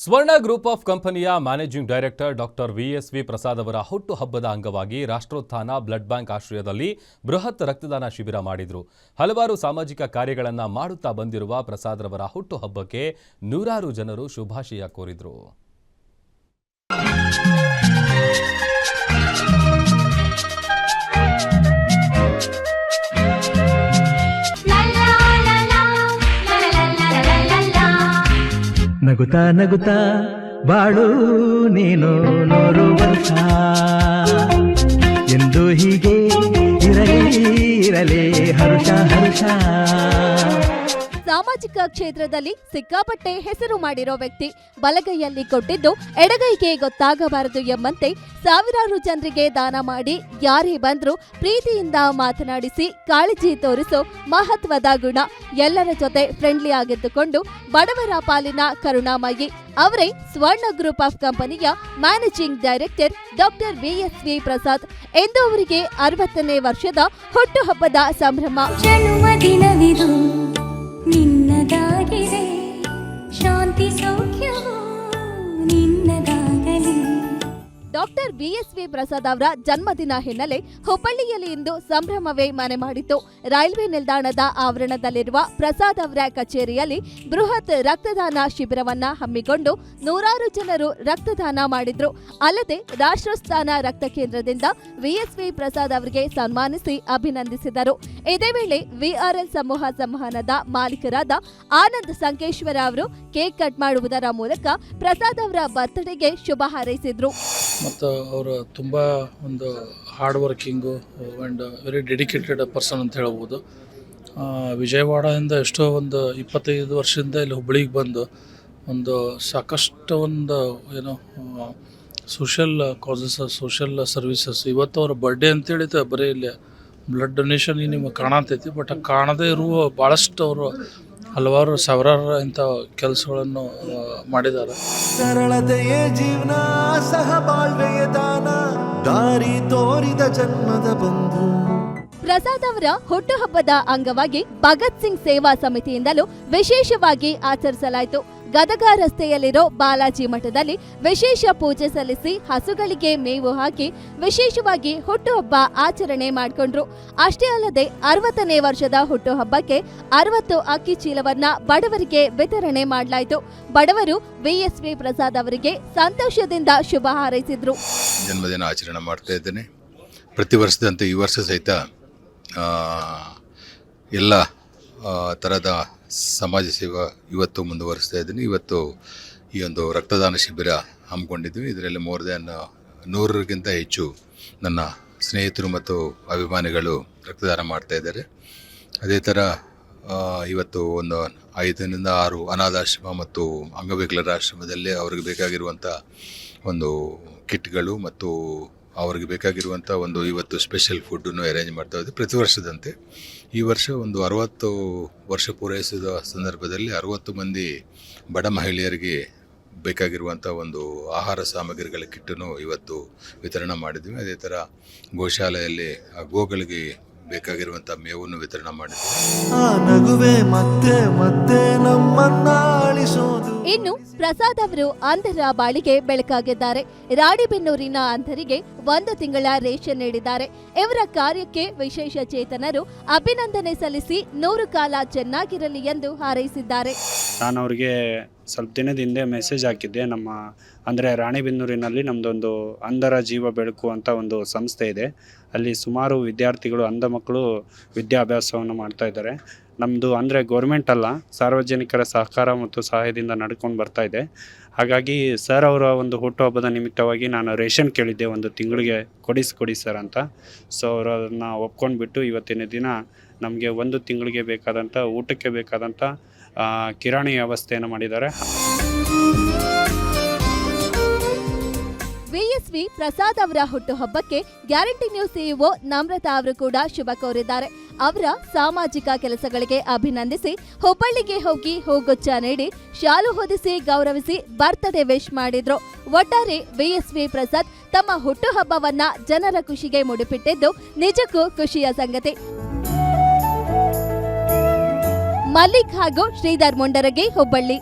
ಸ್ವರ್ಣ group of ಕಂಪನಿಯ managing director doctor VSV Prasad ಅವರ ಹುಟ್ಟುಹಬ್ಬದ ಅಂಗವಾಗಿ ರಾಷ್ಟ್ರೋತ್ಥಾನ ಬ್ಲಡ್ ಬ್ಯಾಂಕ್ ಆಶ್ರಯದಲ್ಲಿ ಬೃಹತ್ ರಕ್ತದಾನ ಶಿಬಿರ ಮಾಡಿದರು. ಹಲವಾರು ಸಾಮಾಜಿಕ ಕಾರ್ಯಗಳನ್ನು ಮಾಡುತ್ತಾ ಬಂದಿರುವ ಪ್ರಸಾದ್ ಹುಟ್ಟುಹಬ್ಬಕ್ಕೆ ನೂರಾರು ಜನರು ಶುಭಾಶಯ ಕೋರಿದ್ರು. ನಗುತ್ತಾ ನಗುತ್ತಾ ಬಾಳು ನೀನು ವರ್ಷ ಎಂದು ಹೀಗೆ ಇರಲಿ ಇರಲಿ ಹರ್ಷ ಹರ್ಷ. ಸಾಮಾಜಿಕ ಕ್ಷೇತ್ರದಲ್ಲಿ ಸಿಕ್ಕಾಪಟ್ಟೆ ಹೆಸರು ಮಾಡಿರೋ ವ್ಯಕ್ತಿ ಬಲಗೈಯಲ್ಲಿ ಕೊಟ್ಟಿದ್ದು ಎಡಗೈಗೆ ಗೊತ್ತಾಗಬಾರದು ಎಂಬಂತೆ ಸಾವಿರಾರು ಜನರಿಗೆ ದಾನ ಮಾಡಿ ಯಾರೇ ಬಂದರೂ ಪ್ರೀತಿಯಿಂದ ಮಾತನಾಡಿಸಿ ಕಾಳಜಿ ತೋರಿಸೋ ಮಹತ್ವದ ಗುಣ ಎಲ್ಲರ ಜೊತೆ ಫ್ರೆಂಡ್ಲಿ ಆಗಿದ್ದುಕೊಂಡು ಬಡವರ ಪಾಲಿನ ಕರುಣಾಮಯಿ. ಅವರೇ ಸ್ವರ್ಣ ಗ್ರೂಪ್ ಆಫ್ ಕಂಪನಿಯ managing director doctor VSV Prasad ಎಂದು ಅವರಿಗೆ ಅರವತ್ತನೇ ವರ್ಷದ ಹುಟ್ಟುಹಬ್ಬದ ಸಂಭ್ರಮ. easy. ಬಿಎಸ್ವಿ ಪ್ರಸಾದ್ ಅವರ ಜನ್ಮದಿನ ಹಿನ್ನೆಲೆ ಹುಬ್ಬಳ್ಳಿಯಲ್ಲಿ ಇಂದು ಸಂಭ್ರಮವೇ ಮನೆ ಮಾಡಿತು ರೈಲ್ವೆ ನಿಲ್ದಾಣದ ಆವರಣದಲ್ಲಿರುವ ಪ್ರಸಾದ್ ಅವರ ಕಚೇರಿಯಲ್ಲಿ ಬೃಹತ್ ರಕ್ತದಾನ ಶಿಬಿರವನ್ನ ಹಮ್ಮಿಕೊಂಡು ನೂರಾರು ಜನರು ರಕ್ತದಾನ ಮಾಡಿದ್ರು. ಅಲ್ಲದೆ ರಾಷ್ಟ್ರಸ್ಥಾನ ರಕ್ತ ಕೇಂದ್ರದಿಂದ ವಿಎಸ್ವಿ ಪ್ರಸಾದ್ ಅವರಿಗೆ ಸನ್ಮಾನಿಸಿ ಅಭಿನಂದಿಸಿದರು. ಇದೇ ವೇಳೆ ವಿಆರ್ಎಲ್ ಸಮೂಹ ಸಂವಹನದ ಮಾಲೀಕರಾದ ಆನಂದ್ ಸಂಕೇಶ್ವರ ಅವರು ಕೇಕ್ ಕಟ್ ಮಾಡುವುದರ ಮೂಲಕ ಪ್ರಸಾದ್ ಅವರ ಬರ್ತ್ಡೇಗೆ ಶುಭ ಹಾರೈಸಿದ್ರು. ಮತ್ತು ಅವರು ತುಂಬ ಒಂದು hard working and very dedicated person ಅಂತ ಹೇಳ್ಬೋದು. ವಿಜಯವಾಡದಿಂದ ಎಷ್ಟೋ ಒಂದು ಇಪ್ಪತ್ತೈದು ವರ್ಷದಿಂದ ಇಲ್ಲಿ ಹುಬ್ಬಳ್ಳಿಗೆ ಬಂದು ಒಂದು ಸಾಕಷ್ಟು ಒಂದು, ಏನು ಸೋಷಲ್ ಕಾಸಸ್ ಸೋಷಲ್ ಸರ್ವಿಸಸ್ ಇವತ್ತು ಅವ್ರ ಬರ್ಡೇ ಅಂತೇಳಿ ಬರೀ ಇಲ್ಲಿ ಬ್ಲಡ್ ಡೊನೇಷನ್ ನಿಮಗೆ ಕಾಣತೈತಿ ಬಟ್ ಕಾಣದೇ ಇರುವ ಭಾಳಷ್ಟು ಅವರು ಹಲವಾರು ಸಾವಿರಾರು ಇಂಥ ಕೆಲಸಗಳನ್ನು ಮಾಡಿದ್ದಾರೆ. ಸರಳತೆಯ ಜೀವನ ಸಹಬಾಳ್ವೆಯ ದಾನ ದಾರಿ ತೋರಿದ ಜನ್ಮದ ಬಂಧು. ಪ್ರಸಾದ್ ಅವರ ಹುಟ್ಟುಹಬ್ಬದ ಅಂಗವಾಗಿ ಭಗತ್ ಸಿಂಗ್ ಸೇವಾ ಸಮಿತಿಯಿಂದಲೂ ವಿಶೇಷವಾಗಿ ಆಚರಿಸಲಾಯಿತು. ಗದಗ ರಸ್ತೆಯಲ್ಲಿರೋ ಬಾಲಾಜಿ ಮಠದಲ್ಲಿ ವಿಶೇಷ ಪೂಜೆ ಸಲ್ಲಿಸಿ ಹಸುಗಳಿಗೆ ಮೇವು ಹಾಕಿ ವಿಶೇಷವಾಗಿ ಹುಟ್ಟುಹಬ್ಬ ಆಚರಣೆ ಮಾಡಿಕೊಂಡ್ರು. ಅಷ್ಟೇ ಅಲ್ಲದೆ ಅರವತ್ತನೇ ವರ್ಷದ ಹುಟ್ಟುಹಬ್ಬಕ್ಕೆ ಅರವತ್ತು ಅಕ್ಕಿ ಚೀಲವನ್ನ ಬಡವರಿಗೆ ವಿತರಣೆ ಮಾಡಲಾಯಿತು. ಬಡವರು ವಿಎಸ್ವಿ ಪ್ರಸಾದ್ ಅವರಿಗೆ ಸಂತೋಷದಿಂದ ಶುಭ ಹಾರೈಸಿದ್ರು. ಜನ್ಮದಿನ ಆಚರಣೆ ಮಾಡ್ತಾ ಇದ್ದೇನೆ. ಪ್ರತಿ ವರ್ಷದಂತೆ ಈ ವರ್ಷ ಸಹಿತ ಎಲ್ಲ ಥರದ ಸಮಾಜ ಸೇವಾ ಇವತ್ತು ಮುಂದುವರಿಸ್ತಾ ಇದ್ದೀನಿ. ಇವತ್ತು ಈ ಒಂದು ರಕ್ತದಾನ ಶಿಬಿರ ಹಮ್ಮಿಕೊಂಡಿದ್ವಿ ಇದರಲ್ಲಿ ಮೋರ್ ದ್ಯಾನ್ ನೂರಕ್ಕಿಂತ ಹೆಚ್ಚು ನನ್ನ ಸ್ನೇಹಿತರು ಮತ್ತು ಅಭಿಮಾನಿಗಳು ರಕ್ತದಾನ ಮಾಡ್ತಾ ಇದ್ದಾರೆ. ಅದೇ ಥರ ಇವತ್ತು ಒಂದು ಐದರಿಂದ ಆರು ಅನಾಥಾಶ್ರಮ ಮತ್ತು ಅಂಗವಿಕಲರ ಆಶ್ರಮದಲ್ಲಿ ಅವ್ರಿಗೆ ಬೇಕಾಗಿರುವಂಥ ಒಂದು ಕಿಟ್ಗಳು ಮತ್ತು ಅವ್ರಿಗೆ ಬೇಕಾಗಿರುವಂಥ ಒಂದು ಇವತ್ತು ಸ್ಪೆಷಲ್ ಫುಡ್ಡನ್ನು ಅರೇಂಜ್ ಮಾಡ್ತಾ ಇದ್ದೆ ಪ್ರತಿ ವರ್ಷದಂತೆ. ಈ ವರ್ಷ ಒಂದು ಅರವತ್ತು ವರ್ಷ ಪೂರೈಸಿದ ಸಂದರ್ಭದಲ್ಲಿ ಅರವತ್ತು ಮಂದಿ ಬಡ ಮಹಿಳೆಯರಿಗೆ ಬೇಕಾಗಿರುವಂಥ ಒಂದು ಆಹಾರ ಸಾಮಗ್ರಿಗಳ ಕಿಟ್ಟನ್ನು ಇವತ್ತು ವಿತರಣೆ ಮಾಡಿದ್ವಿ. ಅದೇ ಥರ ಗೋಶಾಲೆಯಲ್ಲಿ ಆ ಗೋಗಳಿಗೆ ಬೇಕಾಗಿರುವಂಥ ಮೇವನ್ನು ವಿತರಣೆ ಮಾಡಿದ್ವಿ. ಆ ನಗುವೆ ಮತ್ತೆ ಮತ್ತೆ ನಮ್ಮನ್ನ ಅಳಿಸೋದು ಇನ್ನು ಪ್ರಸಾದ್ ಅವರು ಅಂಧರ ಬಾಳಿಗೆ ಬೆಳಕಾಗಿದ್ದಾರೆ. ರಾಣಿಬೆನ್ನೂರಿನ ಅಂಧರಿಗೆ ಒಂದು ತಿಂಗಳ ರೇಷನ್ ನೀಡಿದ್ದಾರೆ. ಇವರ ಕಾರ್ಯಕ್ಕೆ ವಿಶೇಷ ಚೇತನರು ಅಭಿನಂದನೆ ಸಲ್ಲಿಸಿ ನೂರು ಕಾಲ ಚೆನ್ನಾಗಿರಲಿ ಎಂದು ಹಾರೈಸಿದ್ದಾರೆ. ನಾನು ಅವರಿಗೆ ಸ್ವಲ್ಪ ದಿನದ ಹಿಂದೆ ಮೆಸೇಜ್ ಹಾಕಿದ್ದೆ. ನಮ್ಮ ಅಂದರೆ ರಾಣಿಬೆನ್ನೂರಿನಲ್ಲಿ ನಮ್ಮದೊಂದು ಅಂಧರ ಜೀವ ಬೆಳಕು ಅಂತ ಒಂದು ಸಂಸ್ಥೆ ಇದೆ. ಅಲ್ಲಿ ಸುಮಾರು ವಿದ್ಯಾರ್ಥಿಗಳು, ಅಂಧ ಮಕ್ಕಳು ವಿದ್ಯಾಭ್ಯಾಸವನ್ನು ಮಾಡ್ತಾ ಇದ್ದಾರೆ. ನಮ್ಮದು ಅಂದರೆ ಗೌರ್ಮೆಂಟ್ ಅಲ್ಲ, ಸಾರ್ವಜನಿಕರ ಸಹಕಾರ ಮತ್ತು ಸಹಾಯದಿಂದ ನಡ್ಕೊಂಡು ಬರ್ತಾ ಇದೆ. ಹಾಗಾಗಿ ಸರ್ ಅವರ ಒಂದು ಹುಟ್ಟುಹಬ್ಬದ ನಿಮಿತ್ತವಾಗಿ ನಾನು ರೇಷನ್ ಕೇಳಿದ್ದೆ, ಒಂದು ತಿಂಗಳಿಗೆ ಕೊಡಿಸಿ ಕೊಡಿ ಸರ್ ಅಂತ. ಸೊ ಅವರು ಅದನ್ನು ಒಪ್ಕೊಂಡ್ಬಿಟ್ಟು ಇವತ್ತಿನ ದಿನ ನಮಗೆ ಒಂದು ತಿಂಗಳಿಗೆ ಬೇಕಾದಂಥ ಊಟಕ್ಕೆ ಬೇಕಾದಂಥ ಕಿರಾಣಿ ವ್ಯವಸ್ಥೆಯನ್ನು ಮಾಡಿದ್ದಾರೆ. ವಿಎಸ್ವಿ ಪ್ರಸಾದ್ ಅವರ ಹುಟ್ಟುಹಬ್ಬಕ್ಕೆ ಗ್ಯಾರಂಟಿ ನ್ಯೂಸ್ ಸಿಇಒ ನಮ್ರತಾ ಅವರು ಕೂಡ ಶುಭ ಕೋರಿದ್ದಾರೆ. ಅವರ ಸಾಮಾಜಿಕ ಕೆಲಸಗಳಿಗೆ ಅಭಿನಂದಿಸಿ ಹುಬ್ಬಳ್ಳಿಗೆ ಹೋಗಿ ಹೂಗುಚ್ಚ ನೀಡಿ ಶಾಲು ಹೊದಿಸಿ ಗೌರವಿಸಿ ಬರ್ತ್ಡೇ ವಿಶ್ ಮಾಡಿದ್ರು. ಒಟ್ಟಾರೆ ವಿಎಸ್ವಿ ಪ್ರಸಾದ್ ತಮ್ಮ ಹುಟ್ಟುಹಬ್ಬವನ್ನ ಜನರ ಖುಷಿಗೆ ಮುಡಿಪಿಟ್ಟಿದ್ದು ನಿಜಕ್ಕೂ ಖುಷಿಯ ಸಂಗತಿ. ಮಲ್ಲಿಕ್ ಹಾಗೂ ಶ್ರೀಧರ್ ಮುಂಡರಗಿ ಹುಬ್ಬಳ್ಳಿ.